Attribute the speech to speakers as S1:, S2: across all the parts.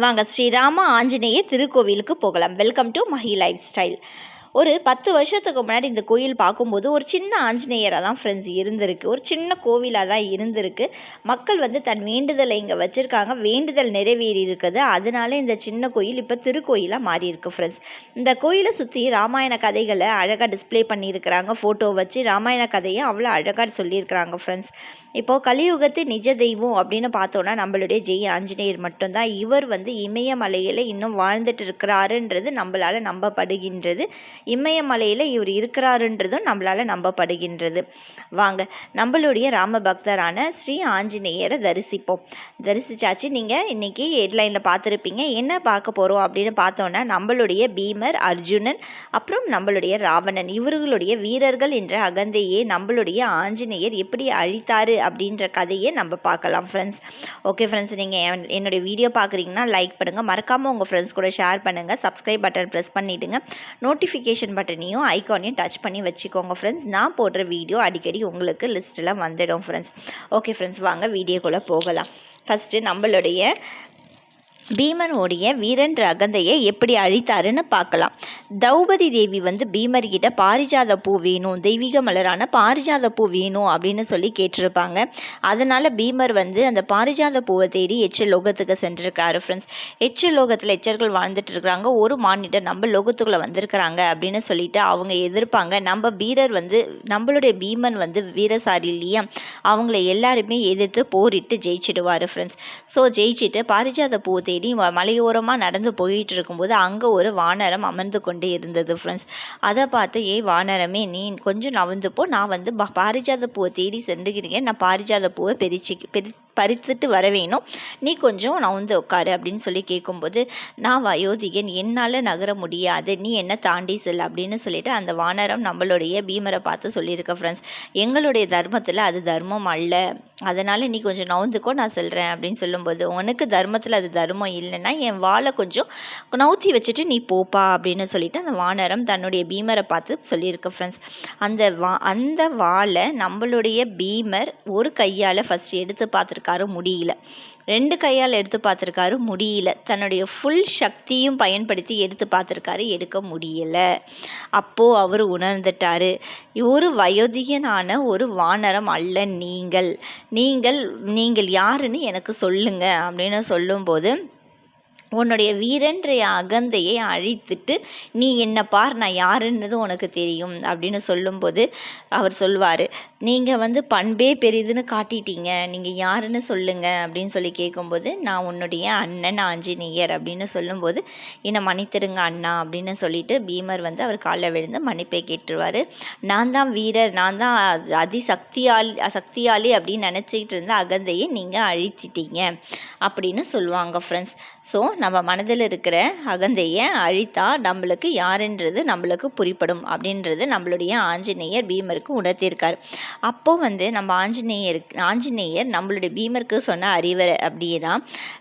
S1: வாங்க ஸ்ரீராம ஆஞ்சநேய திருக்கோவிலுக்கு போகலாம். Welcome to Mahi lifestyle ஒரு பத்து வருஷத்துக்கு முன்னாடி இந்த கோயில் பார்க்கும்போது ஒரு சின்ன ஆஞ்சநேயராக தான் ஃப்ரெண்ட்ஸ் இருந்திருக்கு. ஒரு சின்ன கோவிலாக தான் இருந்திருக்கு. மக்கள் வந்து தன் வேண்டுதலை இங்கே வச்சுருக்காங்க. வேண்டுதல் நிறைவேறி இருக்குது. அதனால இந்த சின்ன கோயில் இப்போ திருக்கோயிலாக மாறி இருக்கு ஃப்ரெண்ட்ஸ் இந்த கோயிலை சுற்றி ராமாயண கதைகளை அழகாக டிஸ்ப்ளே பண்ணியிருக்கிறாங்க. ஃபோட்டோ வச்சு ராமாயண கதையை அவ்வளோ அழகாக சொல்லியிருக்கிறாங்க ஃப்ரெண்ட்ஸ் இப்போது கலியுகத்து நிஜ தெய்வம் அப்படின்னு பார்த்தோன்னா நம்மளுடைய ஜெய் ஆஞ்சநேயர் மட்டும்தான். இவர் வந்து இமயமலையில் இன்னும் வாழ்ந்துட்டு இருக்கிறாருன்றது நம்மளால் நம்பப்படுகின்றது. இமயமலையில் இவர் இருக்கிறாருன்றதும் நம்மளால் நம்பப்படுகின்றது. வாங்க நம்மளுடைய ராம பக்தரான ஸ்ரீ ஆஞ்சநேயரை தரிசிப்போம். தரிசிச்சாச்சு. நீங்கள் இன்றைக்கி ஹெட்லைனில் பார்த்துருப்பீங்க. என்ன பார்க்க போகிறோம் அப்படின்னு பார்த்தோன்னா நம்மளுடைய பீமர் அர்ஜுனன் அப்புறம் நம்மளுடைய ராவணன். இவர்களுடைய வீரர்கள் என்ற அகந்தையே நம்மளுடைய ஆஞ்சநேயர் எப்படி அழித்தார் அப்படின்ற கதையை நம்ம பார்க்கலாம் ஃப்ரெண்ட்ஸ் ஓகே ஃப்ரெண்ட்ஸ் நீங்கள் என்னுடைய வீடியோ பார்க்குறீங்கன்னா லைக் பண்ணுங்கள் மறக்காமல் உங்கள் ஃப்ரெண்ட்ஸ் கூட ஷேர் பண்ணுங்கள் சப்ஸ்கிரைப் பட்டன் ப்ரெஸ் பண்ணிவிடுங்க நோட்டிஃபிகேஷன் பட்டனையும் ஐக்கானையும் டச் பண்ணி வச்சுக்கோங்க ஃப்ரெண்ட்ஸ் நான் போடுற வீடியோ அடிக்கடி உங்களுக்கு லிஸ்ட்டில் வந்துடும் ஃப்ரெண்ட்ஸ் ஓகே ஃப்ரெண்ட்ஸ் வாங்க வீடியோக்குள்ளே போகலாம். ஃபஸ்ட்டு நம்மளுடைய பீமனுடைய வீரன்ற அகந்தையை எப்படி அழித்தாருன்னு பார்க்கலாம். திரௌபதி தேவி வந்து பீமர்கிட்ட பாரிஜாத பூ வேணும் தெய்வீக மலரான பாரிஜாத பூ வேணும் அப்படின்னு சொல்லி கேட்டிருப்பாங்க. அதனால் பீமர் வந்து அந்த பாரிஜாத பூவை தேடி எச்சல் லோகத்துக்கு சென்றிருக்காரு ஃப்ரெண்ட்ஸ் எச்ச லோகத்தில் எச்சர்கள் வாழ்ந்துட்டு இருக்கிறாங்க. ஒரு மாநிலம் நம்ம லோகத்துக்குள்ளே வந்திருக்கிறாங்க அப்படின்னு சொல்லிட்டு அவங்க எதிர்ப்பாங்க. நம்ம வீரர் வந்து நம்மளுடைய பீமன் வந்து வீரசாரி இல்லையா? அவங்கள எல்லாருமே எதிர்த்து போரிட்டு ஜெயிச்சிடுவார் ஃப்ரெண்ட்ஸ் ஸோ ஜெயிச்சுட்டு பாரிஜாத பூவை தேடி தேடி மலையோரமாக நடந்து போயிட்டு இருக்கும்போது அங்கே ஒரு வானரம் அமர்ந்து கொண்டு இருந்தது ஃப்ரெண்ட்ஸ் அதை பார்த்து ஏ வானரமே நீ கொஞ்சம் நவந்துப்போ நான் வந்து பாரிஜாத பூவை தேடி சென்றுக்கிட்டீங்க நான் பாரிஜாத பூவை பிரிச்சு பிரி பறித்துட்டு வர வேணும். நீ கொஞ்சம் நான் வந்து உட்காரு அப்படின்னு சொல்லி கேட்கும்போது நான் வயோதிகன். என்னால் நகர முடியாது. நீ என்ன தாண்டி செல் அப்படின்னு சொல்லிட்டு அந்த வானரம் நம்மளுடைய பீமரை பார்த்து சொல்லியிருக்க ஃப்ரெண்ட்ஸ் எங்களுடைய தர்மத்தில் அது தர்மம் அல்ல. அதனால் நீ கொஞ்சம் நவுந்துக்கோ நான் சொல்கிறேன் அப்படின்னு சொல்லும்போது உனக்கு தர்மத்தில் அது தர்மம் இல்லைன்னா என் வாழை கொஞ்சம் நவுத்தி வச்சுட்டு நீ போப்பா அப்படின்னு சொல்லிட்டு அந்த வானரம் தன்னுடைய பீமரை பார்த்து சொல்லியிருக்க ஃப்ரெண்ட்ஸ் அந்த வா அந்த வாழை நம்மளுடைய பீமர் ஒரு கையால் ஃபஸ்ட் எடுத்து பார்த்துருக்காரு முடியல. ரெண்டு கையால் எடுத்து பார்த்துருக்காரு முடியல. தன்னுடைய ஃபுல் சக்தியும் பயன்படுத்தி எடுத்து பார்த்துருக்காரு எடுக்க முடியலை. அப்போது அவர் உணர்ந்துட்டார். ஒரு வயோதிகனான ஒரு வானரம் அல்ல நீங்கள். நீங்கள் நீங்கள் யாருன்னு எனக்கு சொல்லுங்கள் அப்படின்னு சொல்லும்போது உன்னுடைய வீரன்றைய அகந்தையை அழித்துட்டு நீ என்னை பார் நான் யாருன்றது உனக்கு தெரியும் அப்படின்னு சொல்லும்போது அவர் சொல்வார். நீங்கள் வந்து பண்பே பெரிதுன்னு காட்டிட்டீங்க. நீங்கள் யாருன்னு சொல்லுங்கள் அப்படின்னு சொல்லி கேட்கும்போது நான் உன்னுடைய அண்ணன் ஆஞ்சநேயர் அப்படின்னு சொல்லும்போது என்னை மன்னித்திருங்க அண்ணா அப்படின்னு சொல்லிட்டு பீமர் வந்து அவர் காலில் விழுந்து மன்னிப்பை கேட்டுருவார். நான் தான் வீரர் நான் தான் அதிசக்தியாளி சக்தியாளி அப்படின்னு நினச்சிக்கிட்டு இருந்த அகந்தையை நீங்கள் அழிச்சிட்டீங்க அப்படின்னு சொல்லுவாங்க ஃப்ரெண்ட்ஸ் ஸோ நம்ம மனதில் இருக்கிற அகந்தையை அழித்தா நம்மளுக்கு யாருன்றது நம்மளுக்கு புரிப்படும் அப்படின்றது நம்மளுடைய ஆஞ்சநேயர் பீமருக்கு உணர்த்தியிருக்கார் அப்போ வந்து நம்ம ஆஞ்சநேயர் ஆஞ்சநேயர் நம்மளுடைய பீமருக்கு சொன்ன அறிவுரை அப்படின்னா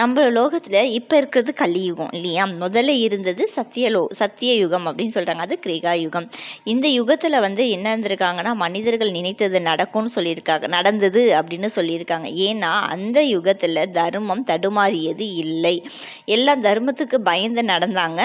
S1: நம்ம லோகத்தில் இப்போ இருக்கிறது கலியுகம் இல்லையா? முதல்ல இருந்தது சத்தியலோ சத்திய யுகம் அப்படின்னு சொல்கிறாங்க அது கிரேகா யுகம் இந்த யுகத்தில் வந்து என்ன இருந்திருக்காங்கன்னா மனிதர்கள் நினைத்தது நடக்கும்னு சொல்லியிருக்காங்க நடந்தது அப்படின்னு சொல்லியிருக்காங்க. ஏன்னா அந்த யுகத்தில் தர்மம் தடுமாறியது இல்லை. எல்லாம் தர்மத்துக்கு பயந்து நடந்தாங்க.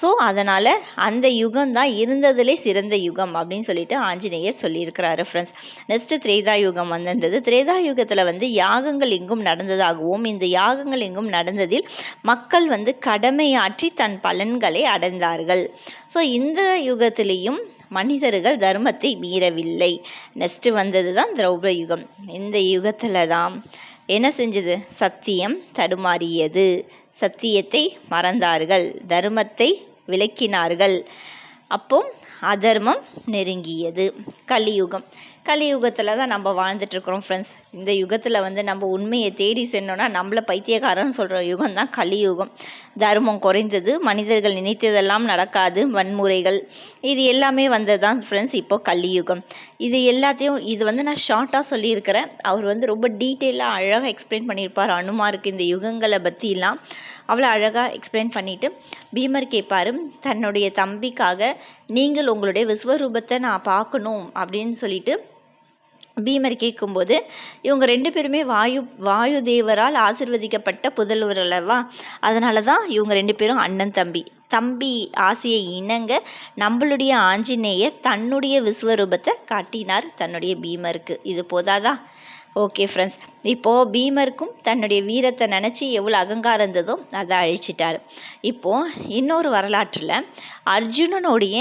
S1: ஸோ அதனால் அந்த யுகம் தான் இருந்ததுலே சிறந்த யுகம் அப்படின்னு சொல்லிட்டு ஆஞ்சநேயர் சொல்லியிருக்கிறாரு ஃப்ரெண்ட்ஸ் நெக்ஸ்ட்டு திரேதா யுகம் வந்திருந்தது திரேதா யுகத்தில் வந்து யாகங்கள் எங்கும் நடந்ததாகவும் இந்த யாகங்கள் எங்கும் நடந்ததில் மக்கள் வந்து கடமையாற்றி தன் பலன்களை அடைந்தார்கள். ஸோ இந்த யுகத்திலையும் மனிதர்கள் தர்மத்தை மீறவில்லை. நெக்ஸ்ட்டு வந்தது தான் திரௌப யுகம் இந்த யுகத்தில் தான் என்ன செஞ்சது? சத்தியம் தடுமாறியது. சத்தியத்தை மறந்தார்கள். தர்மத்தை விளக்கினார்கள் அப்போ அதர்மம் நெருங்கியது. கலியுகம். கலியுகத்தில் தான் நம்ம வாழ்ந்துட்டுருக்குறோம் ஃப்ரெண்ட்ஸ் இந்த யுகத்தில் வந்து நம்ம உண்மையை தேடி சென்னோன்னா நம்மளை பைத்தியக்காரன்னு சொல்கிற யுகம் தான் கலியுகம். தர்மம் குறைந்தது மனிதர்கள் நினைத்ததெல்லாம் நடக்காது வன்முறைகள். இது எல்லாமே வந்தது தான் ஃப்ரெண்ட்ஸ் இப்போ கலியுகம். இது எல்லாத்தையும் இது வந்து நான் ஷார்ட்டாக சொல்லியிருக்கிறேன். அவர் வந்து ரொம்ப டீட்டெயிலாக அழகாக எக்ஸ்பிளைன் பண்ணியிருப்பார். அனுமாருக்கு இந்த யுகங்களை பற்றிலாம் அவ்வளோ அழகாக எக்ஸ்பிளைன் பண்ணிவிட்டு பீமர் கேட்பார் தன்னுடைய தம்பிக்காக நீங்கள் உங்களுடைய விஸ்வரூபத்தை நான் பார்க்கணும் அப்படின்னு சொல்லிட்டு பீமர் கேட்கும்போது இவங்க ரெண்டு பேருமே வாயு வாயு தேவரால் ஆசிர்வதிக்கப்பட்ட புதல்வர் அல்லவா? அதனால தான் இவங்க ரெண்டு பேரும் அண்ணன் தம்பி. தம்பி ஆசையை இணங்க நம்மளுடைய ஆஞ்சநேயர் தன்னுடைய விஸ்வரூபத்தை காட்டினார் தன்னுடைய பீமருக்கு. இது போதாதா? Okay friends. இப்போது பீமருக்கும் தன்னுடைய வீரத்தை நினச்சி எவ்வளோ அகங்காரம் இருந்ததோ அதை அழிச்சிட்டார். இப்போது இன்னொரு வரலாற்றில் அர்ஜுனனுடைய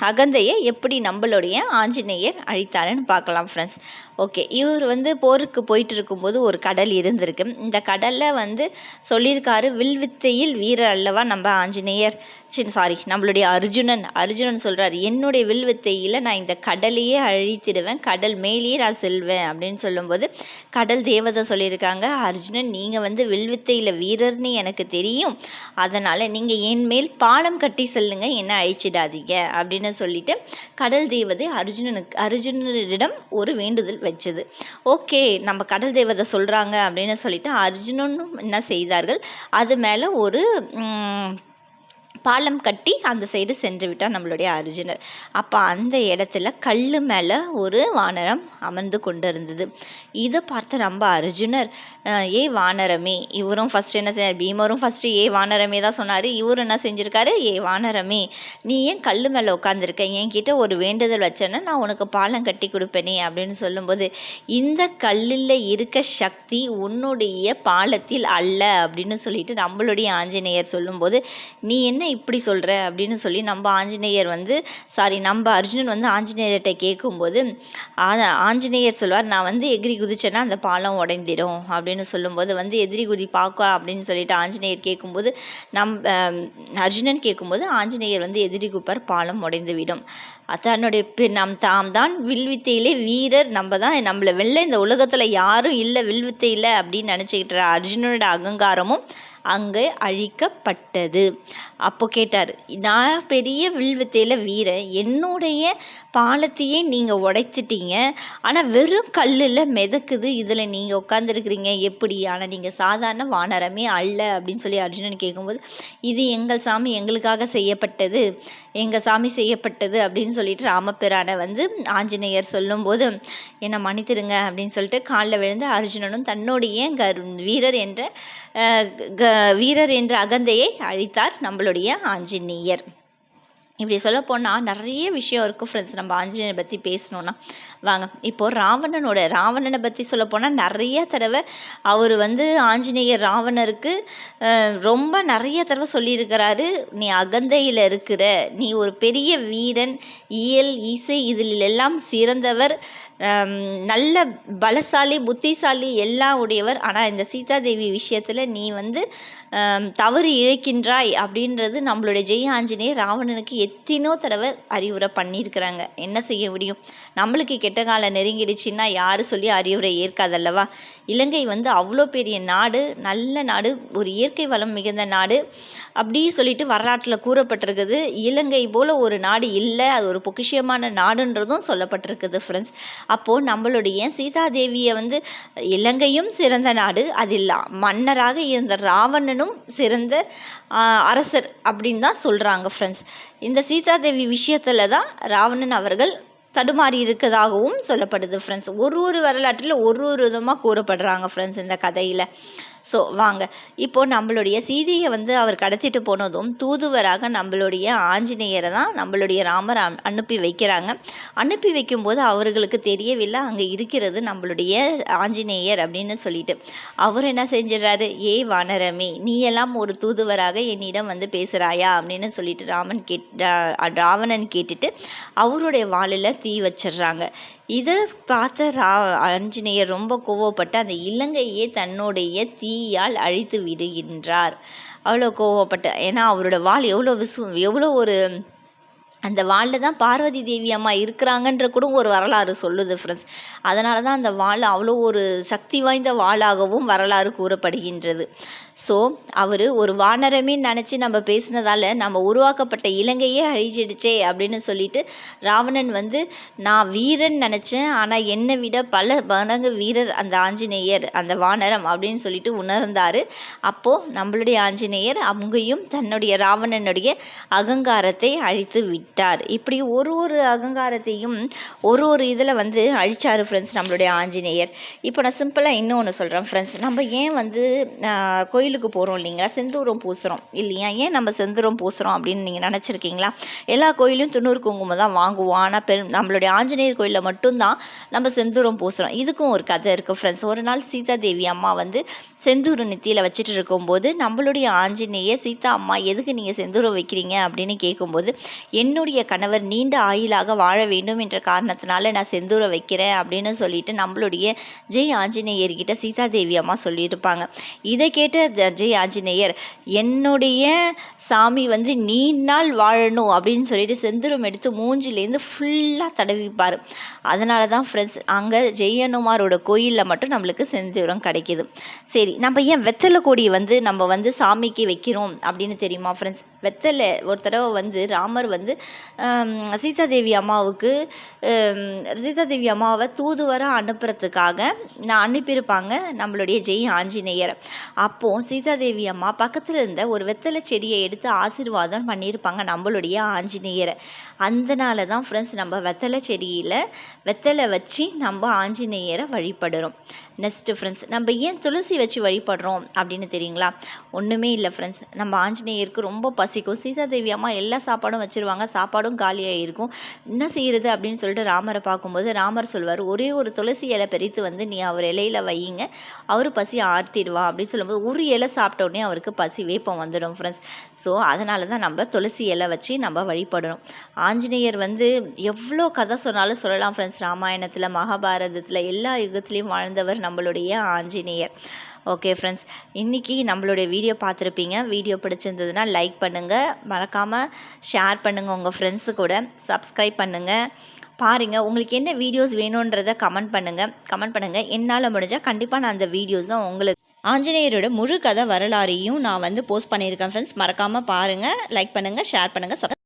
S1: அகந்தையை எப்படி நம்மளுடைய ஆஞ்சநேயர் அழித்தாருன்னு பார்க்கலாம் ஃப்ரெண்ட்ஸ் ஓகே. இவர் வந்து போருக்கு போயிட்டு இருக்கும்போது ஒரு கடல் இருந்திருக்கு. இந்த கடலில் வந்து சொல்லியிருக்காரு வில்வித்தையில் வீரர் அல்லவா நம்ம ஆஞ்சநேயர்? சின்ன சாரி நம்மளுடைய அர்ஜுனன். அர்ஜுனன் சொல்கிறார் என்னுடைய வில்வித்தையில் நான் இந்த கடலையே அழித்திடுவேன் கடல் மேலேயே நான் செல்வேன். அப்படின்னு சொல்லும்போது கடல் தேவதை சொல்லியிருக்காங்க அர்ஜுனன் நீங்கள் வந்து வில்வித்தையில் வீரர்னு எனக்கு தெரியும். அதனால் நீங்கள் என் மேல் பாலம் கட்டி செல்லுங்க என்ன அழிச்சிடாதீங்க. அப்படின்னு சொல்லிட்டு கடல் தேவதை அர்ஜுனனுக்கு அர்ஜுனனிடம் ஒரு வேண்டுதல் வச்சது ஓகே நம்ம கடல் தேவதை சொல்கிறாங்க அப்படின்னு சொல்லிட்டு அர்ஜுனனும் என்ன செய்தார்கள்? அது மேலே ஒரு பாலம் கட்டி அந்த சைடு சென்று விட்டார் நம்மளுடைய அர்ஜுனர். அப்போ அந்த இடத்துல கல் மேலே ஒரு வானரம் அமர்ந்து கொண்டு இருந்தது இதை பார்த்த நம்ம அர்ஜுனர் ஏ வானரமே இவரும் ஃபஸ்ட் என்ன செய்ய பீமரும் ஃபஸ்ட்டு ஏ வானரமே தான் சொன்னார். இவரும் என்ன செஞ்சுருக்காரு? ஏ வானரமே நீ ஏன் கல் மேலே உட்காந்துருக்க என்கிட்ட ஒரு வேண்டுதல் வச்சேன்னா நான் உனக்கு பாலம் கட்டி கொடுப்பேனே அப்படின்னு சொல்லும்போது இந்த கல்லில் இருக்க சக்தி உன்னுடைய பாலத்தில் அல்ல அப்படின்னு சொல்லிட்டு நம்மளுடைய ஆஞ்சநேயர் சொல்லும்போது நீ என்ன இப்படி சொல்கிற அப்படின்னு சொல்லி நம்ம ஆஞ்சநேயர் வந்து சாரி நம்ம அர்ஜுனன் வந்து ஆஞ்சநேயர்கிட்ட கேட்கும்போது ஆ- ஆஞ்சநேயர் சொல்வார் நான் வந்து எகிரி குதிச்சேன்னா அந்த பாலம் உடைந்திடும். அப்படின்னு சொல்லும்போது வந்து எதிரி குதி பார்க்கலாம் அப்படின்னு சொல்லிட்டு ஆஞ்சநேயர் கேட்கும்போது நம் அர்ஜுனன் கேட்கும்போது ஆஞ்சநேயர் வந்து எதிரி குப்பார் பாலம் உடைந்து விடும். தன்னுடைய நம் தாம் தான் வில்வித்தையிலே வீரர். நம்ம தான் நம்மளை வெளில இந்த உலகத்தில் யாரும் இல்லை வில்வித்தையில் அப்படின்னு நினச்சிக்கிட்டு அர்ஜுனனோட அகங்காரமும் அங்கே அழிக்கப்பட்டது. அப்போ கேட்டார் நான் பெரிய வில்வித்தையில் வீரன். என்னுடைய பாலத்தையே நீங்கள் உடைத்துட்டீங்க. ஆனால் வெறும் கல்லில் மிதக்குது. இதில் நீங்கள் உட்காந்துருக்குறீங்க எப்படி? ஆனால் நீங்கள் சாதாரண வானரமே அல்ல அப்படின்னு சொல்லி அர்ஜுனன் கேட்கும்போது இது எங்கள் சாமி எங்களுக்காக செய்யப்பட்டது. எங்கள் சாமி செய்யப்பட்டது அப்படின்னு சொல்லிட்டு ராமபிரானை வந்து ஆஞ்சநேயர் சொல்லும்போது என்னை மன்னித்திருங்க அப்படின்னு சொல்லிட்டு காலில் விழுந்து அர்ஜுனனும் தன்னுடைய கர் வீரர் என்ற க வீரர் என்ற அகந்தையை அழித்தார் நம்மளுடைய ஆஞ்சநேயர். இப்படி சொல்ல போனால் நிறைய விஷயம் இருக்கும் ஃப்ரெண்ட்ஸ் நம்ம ஆஞ்சநேயரை பற்றி பேசணுன்னா வாங்க இப்போது ராவணனோட ராவணனை பற்றி சொல்ல போனால் நிறைய தடவை அவர் வந்து ஆஞ்சநேயர் ராவணருக்கு ரொம்ப நிறைய தடவை சொல்லியிருக்கிறாரு. நீ அகந்தையில் இருக்கிற நீ ஒரு பெரிய வீரன் இயல் இசை இதில் எல்லாம் சிறந்தவர் நல்ல பலசாலி புத்திசாலி எல்லாம் உடையவர். ஆனால் இந்த சீதாதேவி விஷயத்தில் நீ வந்து தவறு இழைக்கின்றாய் அப்படின்றது நம்மளுடைய ஜெய ஆஞ்சநேயர் ராவணனுக்கு எத்தனோ தடவை அறிவுரை பண்ணியிருக்கிறாங்க. என்ன செய்ய முடியும்? நம்மளுக்கு கெட்ட காலம் நெருங்கிடுச்சுன்னா யார் சொல்லி அறிவுரை ஏற்காதல்லவா? இலங்கை வந்து அவ்வளோ பெரிய நாடு நல்ல நாடு ஒரு இயற்கை வளம் மிகுந்த நாடு அப்படி சொல்லிட்டு வரலாற்றில் கூறப்பட்டிருக்குது. இலங்கை போல் ஒரு நாடு இல்லை அது ஒரு பொக்கிஷியமான நாடுன்றதும் சொல்லப்பட்டிருக்குது ஃப்ரெண்ட்ஸ் அப்போது நம்மளுடைய சீதாதேவியை வந்து இலங்கையும் சிறந்த நாடு. அதில் மன்னராக இருந்த ராவணனும் சிறந்த அரசர் அப்படின்னு தான் சொல்கிறாங்க ஃப்ரெண்ட்ஸ் இந்த சீதாதேவி விஷயத்தில் தான் ராவணன் அவர்கள் தடுமாறி இருக்கதாகவும் சொல்லப்படுது ஃப்ரெண்ட்ஸ் ஒரு ஒரு வரலாற்றில் ஒரு ஒரு விதமாக கூறப்படுறாங்க ஃப்ரெண்ட்ஸ் இந்த கதையில். ஸோ வாங்க. இப்போ நம்மளுடைய சீதையை வந்து அவர் கடத்திட்டு போனதும் தூதுவராக நம்மளுடைய ஆஞ்சநேயரை தான் நம்மளுடைய ராமர் அனுப்பி வைக்கிறாங்க. அனுப்பி வைக்கும்போது அவர்களுக்கு தெரியவில்லை அங்கே இருக்கிறது நம்மளுடைய ஆஞ்சநேயர் அப்படின்னு சொல்லிட்டு. அவர் என்ன செஞ்சிடறாரு? ஏ வானரமே நீ எல்லாம் ஒரு தூதுவராக என்னிடம் வந்து பேசுகிறாயா அப்படின்னு சொல்லிட்டு ராமன் கேட் ராவணன் கேட்டுட்டு அவருடைய வாளில் தீ வச்சிடுறாங்க இதை பார்த்த ரா ஆஞ்சநேயர் ரொம்ப கோவப்பட்டு அந்த இலங்கையே தன்னுடைய தீயால் அழித்து விடுகின்றார். அவ்வளோ கோவப்பட்டு ஏன்னா அவரோட வாள் எவ்வளோ விசு எவ்வளோ ஒரு அந்த வாளில் தான் பார்வதி தேவி அம்மா இருக்கிறாங்கன்ற கூட ஒரு வரலாறு சொல்லுது ஃப்ரெண்ட்ஸ் அதனால தான் அந்த வாள் அவ்வளோ ஒரு சக்தி வாய்ந்த வாளாகவும் வரலாறு கூறப்படுகின்றது. ஸோ அவர் ஒரு வானரமே நினச்சி நம்ம பேசினதால் நம்ம உருவாக்கப்பட்ட இலங்கையே அழிஞ்சிடுச்சே அப்படின்னு சொல்லிட்டு ராவணன் வந்து நான் வீரன் நினச்சேன் ஆனால் என்னை விட பல மடங்கு வீரர் அந்த ஆஞ்சநேயர் அந்த வானரம் அப்படின்னு சொல்லிட்டு உணர்ந்தார். அப்போது நம்மளுடைய ஆஞ்சநேயர் அங்கேயும் தன்னுடைய ராவணனுடைய அகங்காரத்தை அழித்து விட்டார். விட்டார். இப்படி ஒரு ஒரு அகங்காரத்தையும் ஒரு ஒரு இதில் வந்து அழிச்சார் ஃப்ரெண்ட்ஸ் நம்மளுடைய ஆஞ்சநேயர். இப்போ நான் சிம்பிளாக இன்னொன்று சொல்கிறேன் ஃப்ரெண்ட்ஸ் நம்ம ஏன் வந்து கோயிலுக்கு போகிறோம் இல்லைங்களா? செந்தூரம் பூசுகிறோம் இல்லையா? ஏன் நம்ம செந்தூரம் பூசுகிறோம் அப்படின்னு நீங்கள் நினச்சிருக்கீங்களா? எல்லா கோயிலையும் துண்ணூறு குங்குமம் தான் வாங்குவோம். ஆனால் பெரும் நம்மளுடைய ஆஞ்சநேயர் கோயிலில் மட்டும்தான் நம்ம செந்தூரம் பூசுகிறோம் இதுக்கும் ஒரு கதை இருக்குது ஃப்ரெண்ட்ஸ் ஒரு நாள் சீதா தேவி அம்மா வந்து செந்தூர் நெத்தியில் வச்சுட்டு இருக்கும்போது நம்மளுடைய ஆஞ்சநேயர் சீதா அம்மா எதுக்கு நீங்கள் செந்தூரம் வைக்கிறீங்க? அப்படின்னு கேட்கும்போது என்னுடைய கணவர் நீண்ட ஆயுளாக வாழ வேண்டும் என்ற காரணத்தினால நான் செந்தூரம் வைக்கிறேன் அப்படின்னு சொல்லிட்டு நம்மளுடைய ஜெய் ஆஞ்சநேயர்கிட்ட சீதா தேவி அம்மா சொல்லியிருப்பாங்க. இதை கேட்ட த- ஜெய் ஆஞ்சநேயர் என்னுடைய சாமி வந்து நீண்ட நாள் வாழணும் அப்படின்னு சொல்லிட்டு செந்தூரம் எடுத்து மூஞ்சிலேருந்து ஃபுல்லாக தடவிப்பார். அதனால தான் ஃப்ரெண்ட்ஸ் அங்கே ஜெயனுமாரோட கோயிலில் மட்டும் நம்மளுக்கு செந்தூரம் கிடைக்கிது. சரி நம்ம ஏன் வெத்தலை கொடி வந்து நம்ம வந்து சாமிக்கு வைக்கிறோம் அப்படின்னு தெரியுமா ஃப்ரெண்ட்ஸ் வெத்தலை ஒரு தடவை வந்து ராமர் வந்து சீதா சீதாதேவி அம்மாவுக்கு சீதா சீதாதேவி அம்மாவை தூதுவராக அனுப்புறதுக்காக நான் அனுப்பியிருப்பாங்க நம்மளுடைய ஜெய் ஆஞ்சநேயர். அப்போது சீதாதேவி அம்மா பக்கத்தில் இருந்த ஒரு வெத்தலை செடியை எடுத்து ஆசீர்வாதம் பண்ணியிருப்பாங்க நம்மளுடைய ஆஞ்சநேயரை. அதனால தான் ஃப்ரெண்ட்ஸ் நம்ம வெத்தலை செடியில் வெத்தலை வச்சு நம்ம ஆஞ்சநேயரை வழிபடுறோம். நெக்ஸ்ட்டு ஃப்ரெண்ட்ஸ் நம்ம ஏன் துளசி வச்சு வழிபடுறோம் அப்படின்னு தெரியுங்களா? ஒன்றுமே இல்லை ஃப்ரெண்ட்ஸ் நம்ம ஆஞ்சநேயருக்கு ரொம்ப பசிக்கும் சீதாதேவி அம்மா எல்லா சாப்பாடும் வச்சுருவாங்க. சாப்பாடும் காலியாக இருக்கும். என்ன செய்கிறது அப்படின்னு சொல்லிட்டு ராமரை பார்க்கும்போது ராமர் சொல்வார் ஒரே ஒரு துளசி இலை பறித்து வந்து நீ அவர் இலையில வையுங்க. அவர் பசி ஆர்த்திடுவா அப்படின்னு சொல்லும்போது ஒரு இலை சாப்பிட்டோடனே அவருக்கு பசி வேப்பம் வந்துடும் ஃப்ரெண்ட்ஸ் ஸோ அதனால தான் நம்ம துளசி இலை வச்சு நம்ம வழிபடணும். ஆஞ்சநேயர் வந்து எவ்வளோ கதை சொன்னாலும் சொல்லலாம் ஃப்ரெண்ட்ஸ் ராமாயணத்தில் மகாபாரதத்தில் எல்லா யுகத்துலேயும் வாழ்ந்தவர் நம்மளுடைய ஆஞ்சநேயர். ஓகே ஃப்ரெண்ட்ஸ் இன்றைக்கி நம்மளுடைய வீடியோ பார்த்துருப்பீங்க. வீடியோ பிடிச்சிருந்ததுன்னா லைக் பண்ணுங்கள் மறக்காமல் ஷேர் பண்ணுங்கள் உங்கள் ஃப்ரெண்ட்ஸு கூட. சப்ஸ்கிரைப் பண்ணுங்கள் பாருங்கள் உங்களுக்கு என்ன வீடியோஸ் வேணுன்றதை கமெண்ட் பண்ணுங்கள் கமெண்ட் பண்ணுங்கள் என்னால் முடிஞ்சால் கண்டிப்பாக நான் அந்த வீடியோஸும் உங்களுக்கு ஆஞ்சநேயரோட முழு கதை வரலாறையும் நான் வந்து போஸ்ட் பண்ணியிருக்கேன் ஃப்ரெண்ட்ஸ் மறக்காமல் பாருங்கள் லைக் பண்ணுங்கள் ஷேர் பண்ணுங்கள்